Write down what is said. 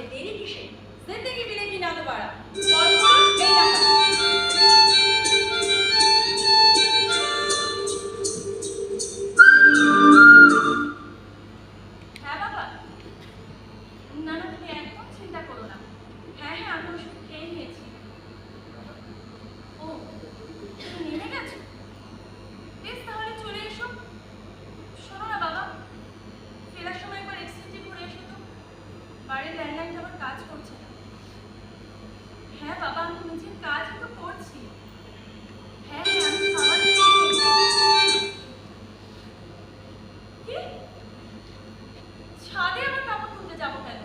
তাহলে দেরি কিসে জিন্দেগি মিলেগি না আমার কাজ করছে না। হ্যাঁ বাবা, আমি নিজের কাজ তো করছি। হ্যাঁ আমি ছাদে আমার কাপড় তুলতে যাব কেন?